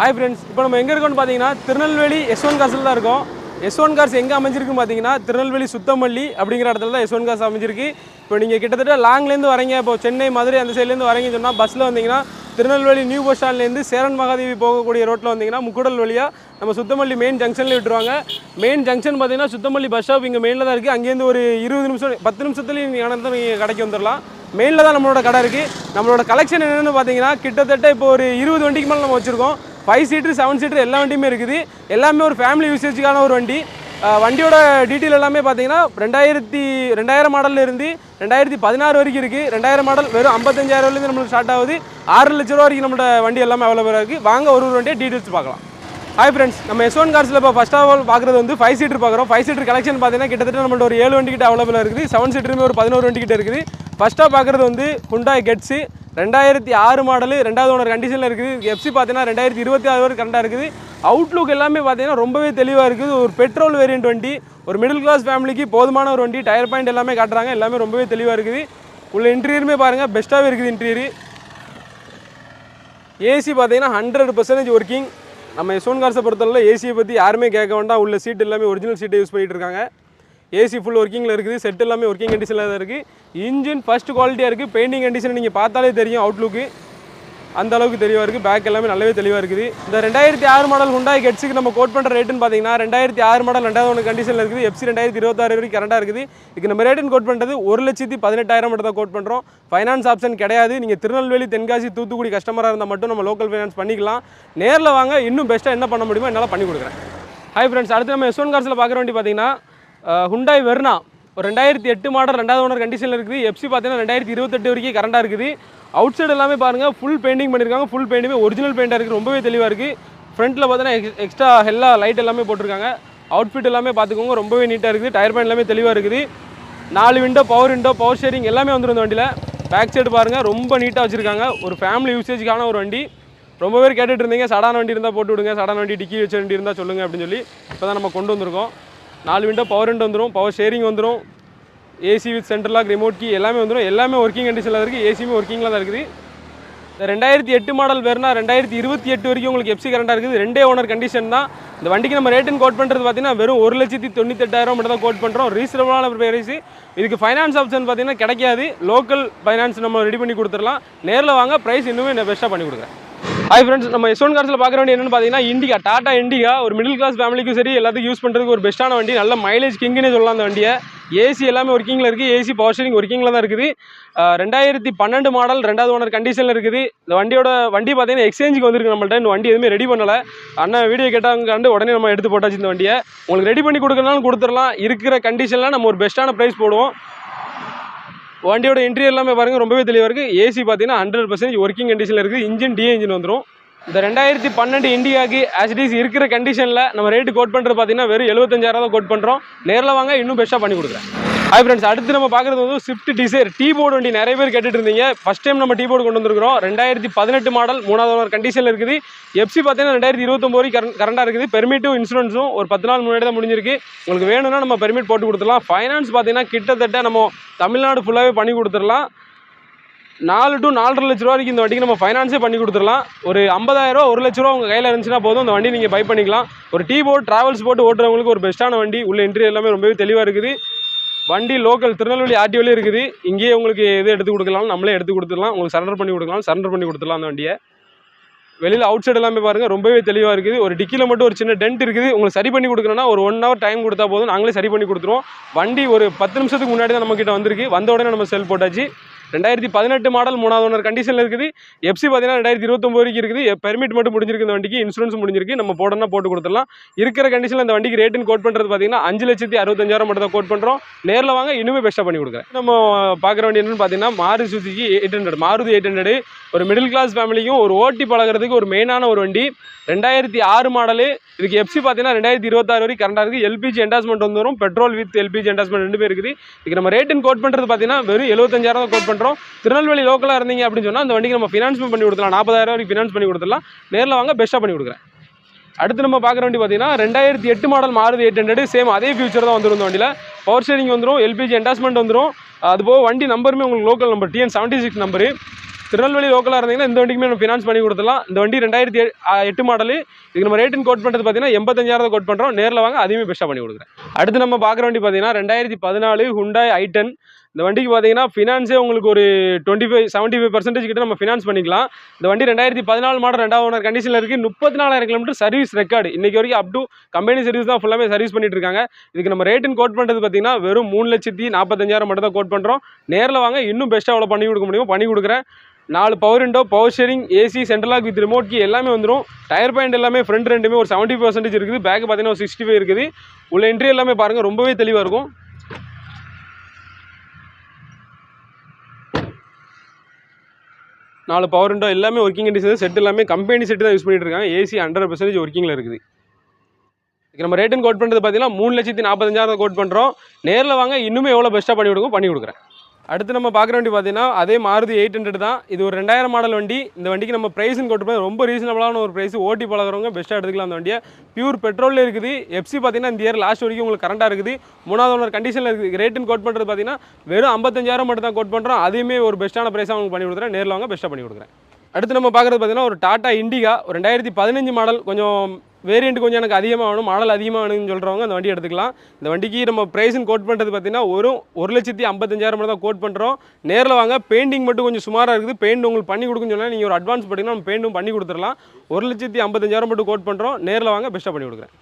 Hi friends இப்போ நம்ம எங்கே இருக்கோம்னு பார்த்தீங்கன்னா திருநெல்வேலி எஸ் ஒன் காசில் தான் இருக்கோம். எஸ் ஒன் கார்ஸ் எங்கே அமைஞ்சிருக்குன்னு பார்த்தீங்கன்னா திருநெல்வேலி சுத்தமல்லி அப்படிங்கிற இடத்துல தான் எஸ் ஒன் காசு அமைஞ்சிருக்கு. இப்போ நீங்கள் கிட்டத்தட்ட லாங்லேருந்து வரீங்க. இப்போ சென்னை மதுரை அந்த சைட்லேருந்து வரீங்கன்னு சொன்னால் பஸ்ஸில் வந்தீங்கன்னா திருநெல்வேலி நியூ பஸ் ஸ்டாண்ட்லேருந்து சேரன் மகாதேவி போகக்கூடிய ரோட்டில் வந்தீங்கன்னா முக்குடல் வழியாக நம்ம சுத்தமல்லி மெயின் ஜங்ஷனில் விட்டுருவாங்க. மெயின் ஜங்ஷன் பார்த்தீங்கன்னா சுத்தமல்லி பஸ் ஸ்டாப் இங்கே மெயினில் தான் இருக்குது அங்கேருந்து ஒரு இருபது நிமிஷம் பத்து நிமிஷத்துலேயும் நீங்கள் ஆனால் நீங்கள் கடைக்கு வந்துடலாம் மெயினில் தான் நம்மளோட கடை இருக்குது நம்மளோட கலெக்ஷன் என்னென்னு பார்த்தீங்கன்னா கிட்டத்தட்ட இப்போ ஒரு இருபது வண்டிக்கு மேலே நம்ம வச்சுருக்கோம். ஃபைவ் சீட்டர் செவன் சீட்டர் எல்லா வண்டியுமே இருக்குது. எல்லாமே ஒரு ஃபேமிலி யூசேஜுக்கான ஒரு வண்டி. வண்டியோட டீட்டெயில் எல்லாமே பார்த்தீங்கன்னா ரெண்டாயிரத்தி ரெண்டாயிரம் மாடலில் இருந்து ரெண்டாயிரத்தி பதினாறு வரைக்கும் இருக்குது ரெண்டாயிரம் மாடல் வெறும் ஐம்பத்தஞ்சாயிரம்லேருந்து நம்மளுக்கு ஸ்டார்ட் ஆகுது. ஆறு லட்ச ரூபா வரைக்கும் நம்மளோட வண்டி எல்லாமே அவைலபிளாக இருக்குது வாங்க ஒரு ஒரு வண்டியை டீட்டெயில்ஸ் பார்க்கலாம். ஹாய் ஃப்ரெண்ட்ஸ் நம்ம எஸ்ஒன் கார்ஸில் இப்போ ஃபஸ்ட் ஆஃப் ஆல் பார்க்குறது வந்து ஃபைவ் சீட்டர் பார்க்குறோம். ஃபைவ் சீட்டர் கலெக்ஷன் பார்த்தீங்கன்னா கிட்டத்தட்ட நம்மள்ட்ட ஒரு ஏழு வண்டி கிட்ட அவைலபிளாக இருக்குது. செவன் சீட்டருமே ஒரு பதினோரு வண்டி கிட்ட இருக்குது ஃபஸ்ட்டாக பார்க்குறது வந்து ஹுண்டாய் கெட்ஸு ரெண்டாயிரத்தி ஆறு மாடலு ரெண்டாவது ஓனர் கண்டிஷனில் இருக்குது. எஃப்சி பார்த்தீங்கன்னா ரெண்டாயிரத்தி இருபத்தி ஆறு வரை கரெக்டாக இருக்குது. அவுட்லுக் எல்லாமே பார்த்தீங்கன்னா ரொம்பவே தெளிவாக இருக்குது. ஒரு பெட்ரோல் வேரியன்ட் வண்டி ஒரு மிடில் கிளாஸ் ஃபேமிலிக்கு போதுமான ஒரு வண்டி டயர் பாயிண்ட் எல்லாமே காட்டுறாங்க. எல்லாமே ரொம்பவே தெளிவாக இருக்குது. உள்ள இன்டீரியருமே பாருங்கள் பெஸ்ட்டாகவே இருக்குது இன்டீரியர் ஏசி பார்த்தீங்கன்னா ஹண்ட்ரட் பர்சன்டேஜ் ஒர்க்கிங் நம்ம யசோன் கார்ஸை பொறுத்தளவில் ஏசியை பற்றி யாருமே கேட்க வேண்டாம். உள்ள சீட் எல்லாமே ஒரிஜினல் சீட்டை யூஸ் பண்ணிகிட்டு இருக்காங்க. ஏசி ஃபுல் ஒர்க்கிங்கில் இருக்குது. செட் எல்லாமே ஒர்க்கிங் கண்டிஷனில் தான் இருக்குது இன்ஜின் ஃபஸ்ட் குவாலிட்டியாக இருக்குது பெயிண்டிங் கண்டிஷன் நீங்கள் பார்த்தாலே தெரியும் அவுட்லுக்கு அந்த அளவுக்கு தெளிவாக இருக்குது பேக் எல்லாமே நல்லாவே தெளிவாக இருக்குது. இந்த ரெண்டாயிரத்தி ஆறு மாடல் ஹுண்டாய் கெட்ஸுக்கு நம்ம கோட் பண்ணுற ரேட்டுன்னு பார்த்தீங்கன்னா ரெண்டாயிரத்தி ஆறு மாடல் ரெண்டாவது ஒன்று கண்டிஷனில் இருக்குது எஃப்சி ரெண்டாயிரத்தி இருபத்தாறு வரைக்கும் கரண்டாக இருக்குது. இதுக்கு நம்ம ரேட்டுன்னு கோட் பண்ணுறது ஒரு லட்சத்தி பதினெட்டாயிரம் மட்டும் தான் கோட் பண்ணுறோம் ஃபைனான்ஸ் ஆப்ஷன் கிடையாது. நீங்கள் திருநெல்வேலி தென்காசி தூத்துக்குடி கஸ்டமராக இருந்தால் மட்டும் நம்ம லோக்கல் ஃபைனான்ஸ் பண்ணிக்கலாம். நேரில் வாங்க. இன்னும் பெஸ்ட்டாக என்ன பண்ண முடியுமோ என்னால் பண்ணி கொடுக்குறேன். ஹாய் ஃப்ரெண்ட்ஸ் அடுத்து நம்ம எஸ் ஒன் கார்ஸில் பார்க்குற வண்டி பார்த்தீங்கன்னா ஹுண்டாய் வெர்னா ஒரு ரெண்டாயிரத்தி எட்டு மாடல் ரெண்டாவது ஓனர் கண்டிஷனில் இருக்குது. எஃப்சி பார்த்தீங்கன்னா ரெண்டாயிரத்தி இருபத்தெட்டு வரைக்கும் கரண்டாக இருக்குது. அவுட் சைடு எல்லாமே பாருங்கள் ஃபுல் பெயிண்டிங் பண்ணியிருக்காங்க ஃபுல் பெயிண்ட்டுமே ஒரிஜினல் பெயிண்டாக இருக்குது. ரொம்பவே தெளிவாக இருக்குது ஃப்ரண்ட்டில் பார்த்தீங்கன்னா எக்ஸ்ட்ரா எல்லா லைட் எல்லாமே போட்டிருக்காங்க. அவுட்ஃபிட் எல்லாமே பார்த்துக்கோங்க ரொம்பவே நீட்டாக இருக்குது. டயர் பேண்ட் எல்லாமே தெளிவாக இருக்குது. நாலு window power window power steering எல்லாமே வந்துடும் வண்டியில். பேக் சைடு பாருங்கள் ரொம்ப நீட்டாக வச்சுருக்காங்க. ஒரு ஃபேமிலி யூசேஜுக்கான ஒரு வண்டி. ரொம்ப பேர் கேட்டுட்டு இருந்தீங்க. சடான வண்டி இருந்தால் போட்டு விடுங்க. சடான வண்டி டிக்கி வச்ச வண்டி இருந்தால் சொல்லுங்கள் அப்படின்னு சொல்லி இப்போ தான் நம்ம கொண்டு வந்திருக்கோம். நாலு விண்டோ பவர் விண்டோ வந்துடும் பவர் ஷேரிங் வந்துடும் AC with centre lock remote key எல்லாமே வந்துடும் எல்லாமே ஒர்க்கிங் கண்டிஷனில் இருக்குது ஏசியுமே ஒர்க்கிங்கில் தான் இருக்குது. இந்த ரெண்டாயிரத்தி எட்டு மாடல் வேறுனா ரெண்டாயிரத்தி இருபத்தி எட்டு வரைக்கும் உங்களுக்கு எஃப்சி கரண்டாக இருக்குது. ரெண்டே ஓனர் கண்டிஷன் தான். இந்த வண்டிக்கு நம்ம ரேட்டுன்னு கோட் பண்ணுறது பார்த்தீங்கன்னா வெறும் ஒரு லட்சத்தி தொண்ணூத்தெட்டாயிரம் மட்டும் தான் கோட் பண்ணுறோம் ரீசனபிளான ப்ரைஸ் இதுக்கு ஃபைனான்ஸ் ஆப்ஷன் பார்த்தீங்கன்னா கிடைக்காது. லோக்கல் ஃபைனான்ஸ் நம்ம ரெடி பண்ணி கொடுத்துடலாம். நேரில் வாங்க. ப்ரைஸ் இன்னுமே நான் பெஸ்ட்டாக பண்ணி கொடுக்குறேன். ஹாய் ஃப்ரெண்ட்ஸ் நம்ம எஸ்ஒன் கார்ஸில் பார்க்குற வண்டி என்னென்னு பார்த்தீங்கன்னா இண்டிகா டாடா இண்டிகா ஒரு மிடில் கிளாஸ் ஃபேமிலிக்கும் சரி எல்லாத்துக்கும் யூஸ் பண்ணுறதுக்கு ஒரு பெஸ்ட்டான வண்டி. நல்ல மைலேஜ் கிங்குன்னு சொல்லலாம் அந்த வண்டியை. ஏசி எல்லாமே ஒர்க்கிங்கில் இருக்குது ஏசி பவர் ஸ்டீரிங் ஒர்க்கிங்கில் தான் இருக்குது. ரெண்டாயிரத்தி பன்னெண்டு மாடல் ரெண்டாவது ஓனர் கண்டிஷனில் இருக்குது. இந்த வண்டியோட வண்டி பார்த்தீங்கன்னா எக்ஸ்சேஞ்சுக்கு வந்திருக்கு நம்மள்ட்ட. இந்த வண்டி எதுவுமே ரெடி பண்ணலை. அண்ணன் வீடியோ கேட்டாங்க கண்டு உடனே நம்ம எடுத்து போட்டாச்சு இந்த வண்டியை. உங்களுக்கு ரெடி பண்ணி கொடுக்கறனாலும் கொடுத்துடலாம். இருக்கிற கண்டிஷனில் நம்ம ஒரு பெஸ்ட்டான ப்ரைஸ் போடுவோம். வண்டியோட இன்டீரியர் எல்லாமே பாருங்கள் ரொம்பவே தெளிவாக இருக்குது ஏசி பார்த்தீங்கன்னா ஹண்ட்ரட் பர்சன்டேஜ் ஒர்க்கிங் கண்டிஷனில் இருக்குது. இன்ஜின் டி இன்ஜின் வந்துடும் இந்த ரெண்டாயிரத்தி பன்னெண்டு இண்டியாக்கு ஆசிடிஸ் இருக்கிற கண்டிஷனில் நம்ம ரேட்டு கோட் பண்ணுறது பார்த்தீங்கன்னா வெறும் எழுபத்தஞ்சாயிரம் தான் கோட் பண்ணுறோம் நேரில் வாங்க இன்னும் பெஸ்ட்டாக பண்ணி கொடுக்குறேன். ஹாய் ஃப்ரெண்ட்ஸ் அடுத்து நம்ம பார்க்குறது வந்து ஸ்விஃப்ட் டிசைர் டீ போர்டு வண்டி. நிறைய பேர் கேட்டுட்டு இருந்தீங்க. ஃபஸ்ட் டைம் நம்ம டீ போர்டு கொண்டு வந்திருக்கிறோம். ரெண்டாயிரத்தி பதினெட்டு மாடல் மூணாவது ஓனர் கண்டிஷனில் இருக்குது. எஃப்சி பார்த்தீங்கன்னா ரெண்டாயிரத்தி இருபத்தொம்போது வரைக்கும் கரண்ட் கரண்டாக இருக்குது. பெர்மிட்டும் இன்சூரன்ஸும் ஒரு பத்து நாள் முன்னாடி தான் முடிஞ்சிருக்கு. உங்களுக்கு வேணும்னா நம்ம பெர்மிட் போட்டு கொடுத்துலாம் ஃபைனான்ஸ் பார்த்தீங்கன்னா கிட்டத்தட்ட நம்ம தமிழ்நாடு ஃபுல்லாகவே பண்ணி கொடுத்துடலாம். நாலு டு நாலரை லட்ச ரூபா வரைக்கும் இந்த வண்டிக்கு நம்ம ஃபைனான்ஸே பண்ணி கொடுத்துடலாம். ஒரு ஐம்பதாயிரரூவா ஒரு லட்ச ரூபா உங்கள் கையில் இருந்துச்சுன்னா போதும். இந்த வண்டி நீங்கள் பை பண்ணிக்கலாம். ஒரு டீ போர்ட் ட்ராவல்ஸ் போட்டு ஓட்டுறவங்களுக்கு ஒரு பெஸ்ட்டான வண்டி. உள்ள இன்டீரியர் எல்லாமே ரொம்பவே தெளிவாக இருக்குது. வண்டி லோக்கல் திருநெல்வேலி ஆர்டிஓலே இருக்குது. இங்கேயே உங்களுக்கு எது எடுத்து கொடுக்கலாம். நம்மளே எடுத்து கொடுத்துடலாம். உங்களுக்கு சரண்டர் பண்ணி கொடுக்கலாம். சரண்டர் பண்ணி கொடுத்துடலாம் அந்த வண்டியை. வெளியில் அவுட் சைடு எல்லாமே பாருங்கள் ரொம்பவே தெளிவாக இருக்குது. ஒரு டிக்கியில் மட்டும் ஒரு சின்ன டென்ட் இருக்குது. உங்களுக்கு சரி பண்ணி கொடுக்கணும்னா ஒரு ஒன் ஹவர் டைம் கொடுத்தா போதும். நாங்களே சரி பண்ணி கொடுத்துருவோம். வண்டி ஒரு பத்து நிமிஷத்துக்கு முன்னாடி தான் நம்மக்கிட்ட வந்திருக்கு. வந்த உடனே நம்ம செல் போட்டாச்சு. ரெண்டாயிரத்தி பதினெட்டு மாடல் மூணாவது ஒன்று கண்டிஷனில் இருக்குது. எஃப்சி பார்த்தீங்கன்னா ரெண்டாயிரத்தி இருபத்தொம்பது வரைக்கும் இருக்குது. பெர்மிட் மட்டும் முடிஞ்சிருக்கு இந்த வண்டிக்கு. இன்சூரன்ஸ் முடிஞ்சிருக்கு. நம்ம போடணும்னா போட்டு கொடுத்துடலாம். இருக்கிற கண்டிஷனில் இந்த வண்டிக்கு ரேட்டுன்னு கோட் பண்ணுறது பார்த்தீங்கன்னா அஞ்சு லட்சத்தி அறுபத்தஞ்சாயிரம் மட்டும் தான் கோட் பண்ணுறோம் நேரில் வாங்க இன்னுமே பெஸ்ட்டாக பண்ணி கொடுக்குறேன். நம்ம பார்க்குற வண்டி என்னன்னு பார்த்தீங்கன்னா Maruti Suzuki eight hundred Maruti eight hundred ஒரு மிடில் கிளாஸ் ஃபேமிலிக்கும் ஒரு ஓட்டி பழகிறதுக்கு ஒரு மெயினான ஒரு வண்டி. ரெண்டாயிரத்தி ஆறு மாடலு இதுக்கு எஃப்சி பார்த்தீங்கன்னா ரெண்டாயிரத்தி இருபத்தாறு வரைக்கும் கரண்டாக இருக்குது. எல்பிஜி என்டாஸ்மெண்ட் வந்துடும் பெட்ரோல் வித் எல்பிஜி என்டாஸ்மெண்ட் ரெண்டு பேர் இருக்குது. இதுக்கு நம்ம ரேட்டுன்னு கோட் பண்ணுறது பார்த்தீங்கன்னா வெறும் எழுபத்தஞ்சாயிரம் கோட் பண்ணுறோம் திருநெல்வேலி லோக்கலாக இருந்தீங்க அப்படின்னு சொன்னால் அந்த வண்டிக்கு நம்ம ஃபினான்ஸ் பண்ணி கொடுத்துலாம் நாற்பதாயிரம் வரைக்கும் ஃபினான்ஸ் பண்ணி கொடுத்துடலாம். நேரில் வாங்க பெஸ்ட்டாக பண்ணி கொடுக்குறேன். அடுத்து நம்ம பார்க்குற வண்டி பார்த்தீங்கன்னா ரெண்டாயிரத்தி எட்டு model Maruti eight hundred same அதே ஃபியூச்சர் தான் வந்துடும் இந்த வண்டியில். பவர் ஷேரிங் வந்துடும் எல்பிஜி என்டாஸ்மெண்ட் வந்துடும் அதுபோக வண்டி நம்பருமே உங்களுக்கு local number TN seventy six number Tirunelveli லோக்கலாக இருந்தீங்கன்னா இந்த வண்டிக்குமே நம்ம ஃபினான்ஸ் பண்ணி கொடுத்துலாம் இந்த வண்டி ரெண்டாயிரத்தி எ- எட்டு மாடலு இதுக்கு நம்ம ரேட்டுன்னு கோட் பண்ணுறது பார்த்தீங்கன்னா எண்பத்தஞ்சாயிரம் கோட் பண்ணுறோம் நேரில் வாங்க அதையுமே பெஸ்ட்டாக பண்ணி கொடுக்குறேன். அடுத்து நம்ம பார்க்குற வண்டி பார்த்தீங்கன்னா ரெண்டாயிரத்தி பதினாலு ஹுண்டாய் டென் இந்த வண்டிக்கு பார்த்தீங்கன்னா ஃபினான்ஸே உங்களுக்கு ஒரு twenty five seventy five percentage கிட்ட நம்ம ஃபினான்ஸ் பண்ணிக்கலாம். இந்த வண்டி ரெண்டாயிரத்தி பதினாலு மாடல் ரெண்டாவது ஓனர் கண்டிஷனில் இருக்குது முப்பத்தி நாலாயிரம் கிலோமீட்டர் சர்வீஸ் ரெக்கார்டு இன்றைக்கி வரைக்கும் அப் டு கம்பெனி சர்வீஸ் தான் ஃபுல்லாமே சர்வீஸ் பண்ணிட்டு இருக்காங்க. இதுக்கு நம்ம ரேட்டுன்னு கோட் பண்ணுறது பார்த்தீங்கன்னா வெறும் மூணு லட்சத்தி நாற்பத்தஞ்சாயிரம் மட்டும் தான் கோட் பண்ணுறோம் நேரில் வாங்க இன்னும் பெஸ்ட்டாக எவ்வளோ பண்ணி கொடுக்க முடியுமோ பண்ணி கொடுக்குறேன். நாலு power window power steering AC central lock with remote key எல்லாமே வந்துடும் டயர் பாயிண்ட் எல்லாமே ஃப்ரண்ட் ரெண்டுமே ஒரு செவன்ட்டி பர்சன்டேஜ் இருக்குது. பேக் பார்த்தீங்கன்னா ஒரு சிக்ஸ்டி ஃபைவ் இருக்குது. உள்ள இன்ட்ரி எல்லாமே பாருங்கள் ரொம்பவே தெளிவாக இருக்கும். நாலு பவர் விண்டோ எல்லாமே ஒர்க்கிங் கண்டிஷன் செட் எல்லாமே கம்பெனி செட்டு தான் யூஸ் பண்ணிட்டு இருக்காங்க. ஏசி ஹண்ட்ரட் பர்சன்டேஜ் ஒர்க்கிங்கில் இருக்குது. இதுக்கு நம்ம ரேட்டுன்னு கோட் பண்ணுறது பார்த்தீங்கன்னா மூணு லட்சத்தி நாற்பத்தஞ்சாயிரம் கோட் பண்ணுறோம் நேரில் வாங்க இன்னுமே எவ்வளோ பெஸ்ட்டாக பண்ணி கொடுக்கும் பண்ணி கொடுக்குறேன். அடுத்து நம்ம பார்க்குற வண்டி பார்த்தீங்கன்னா அதே மாருதி எயிட் ஹண்ட்ரட் தான். இது ஒரு ரெண்டாயிரம் மாடல் வண்டி. இந்த வண்டிக்கு நம்ம ப்ரைஸ்னு கோட் பண்ணி ரொம்ப ரீசனபிளான ஒரு ப்ரைஸ் ஓட்டி பழகிறவங்க பெஸ்ட்டாக எடுத்துக்கலாம் அந்த வண்டியை. பியூர் பெட்ரோலில் இருக்குது. எஃப்சி பார்த்தீங்கன்னா இந்த இயர் லாஸ்ட் வரைக்கும் உங்களுக்கு கரண்டாக இருக்குது. மூணாவது ஒன்று கண்டிஷனில் இருக்குது ரேட்டுன்னு கோட் பண்ணுறது பார்த்தீங்கன்னா வெறும் ஐம்பத்தஞ்சாயிரம் மட்டும் தான் கோட் பண்ணுறோம் அதையுமே ஒரு பெஸ்ட்டான ப்ரைஸாக உங்களுக்கு பண்ணி கொடுக்குறேன். நேரில் வாங்க பெஸ்ட்டாக பண்ணி கொடுக்குறேன். அடுத்து நம்ம பார்க்குறது பார்த்தீங்கன்னா ஒரு டாட்டா இண்டிகா ஒரு ரெண்டாயிரத்தி பதினஞ்சு மாடல் கொஞ்சம் வேரியண்ட் கொஞ்சம் எனக்கு அதிகமாக வேணும் மாடல் அதிகமாக வேணும்னு சொல்கிறவங்க அந்த வண்டி எடுத்துக்கலாம். இந்த வண்டிக்கு நம்ம ப்ரைஸுன்னு கோட் பண்ணுறது பார்த்தீங்கன்னா ஒரு ஒரு லட்சத்தி ஐம்பத்தஞ்சாயிரம் மட்டும் தான் கோட் பண்ணுறோம் நேரில் வாங்க பெயிண்டிங் மட்டும் கொஞ்சம் சுமாராக இருக்குது. பெயிண்ட் உங்களுக்கு பண்ணி கொடுக்குன்னு சொன்னால் நீங்கள் ஒரு அட்வான்ஸ் பண்ணிங்கன்னா நம்ம பெயிண்டும் பண்ணி கொடுத்துடலாம். ஒரு லட்சத்தி ஐம்பத்தஞ்சாயிரம் மட்டும் கோட் பண்ணுறோம் நேரில் வாங்க பெஸ்ட்டாக பண்ணி கொடுக்குறேன்.